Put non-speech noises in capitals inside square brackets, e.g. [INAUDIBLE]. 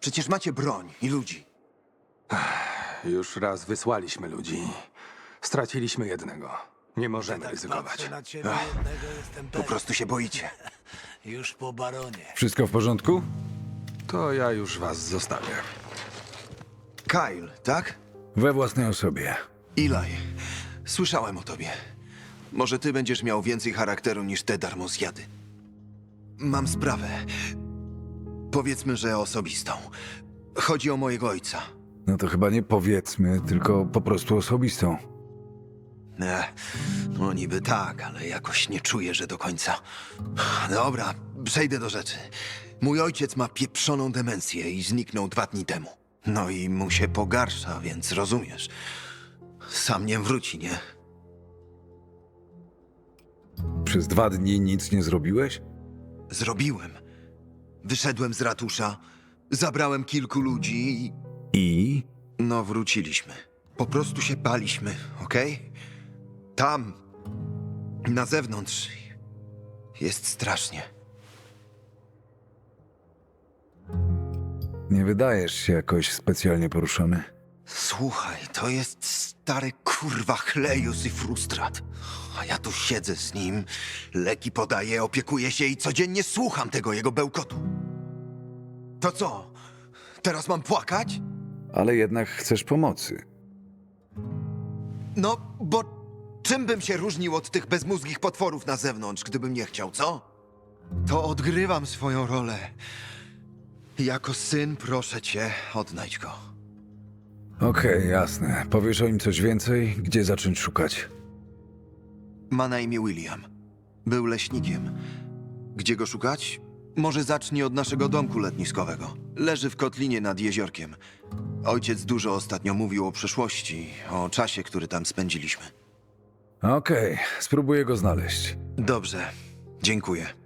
Przecież macie broń i ludzi. Już raz wysłaliśmy ludzi. Straciliśmy jednego. Nie możemy ryzykować. Patrzę na ciebie jednego, jestem Po pewien. prostu się boicie. [LAUGHS] Już po baronie. Wszystko w porządku? To ja już was zostawię. Kyle, tak? We własnej osobie. Eli, słyszałem o tobie. Może ty będziesz miał więcej charakteru niż te darmozjady. Mam sprawę. Powiedzmy, że osobistą. Chodzi o mojego ojca. No to chyba nie powiedzmy, tylko po prostu osobistą. Ne, no niby tak, ale jakoś nie czuję, że do końca. Dobra, przejdę do rzeczy. Mój ojciec ma pieprzoną demencję i zniknął dwa dni temu. No i mu się pogarsza, więc rozumiesz. Sam nie wróci, nie? Przez dwa dni nic nie zrobiłeś? Zrobiłem. Wyszedłem z ratusza, zabrałem kilku ludzi i... I? No, wróciliśmy. Po prostu się baliśmy, okej? Tam, na zewnątrz, jest strasznie. Nie wydajesz się jakoś specjalnie poruszony. Słuchaj, to jest stary kurwa chlejus i frustrat. A ja tu siedzę z nim, leki podaję, opiekuję się i codziennie słucham tego jego bełkotu. To co? Teraz mam płakać? Ale jednak chcesz pomocy. No, bo czym bym się różnił od tych bezmózgich potworów na zewnątrz, gdybym nie chciał, co? To odgrywam swoją rolę. Jako syn proszę cię, odnajdź go. Okej, jasne. Powiesz o nim coś więcej? Gdzie zacząć szukać? Ma na imię William. Był leśnikiem. Gdzie go szukać? Może zacznij od naszego domku letniskowego. Leży w kotlinie nad jeziorkiem. Ojciec dużo ostatnio mówił o przeszłości, o czasie, który tam spędziliśmy. Okej, spróbuję go znaleźć. Dobrze, dziękuję.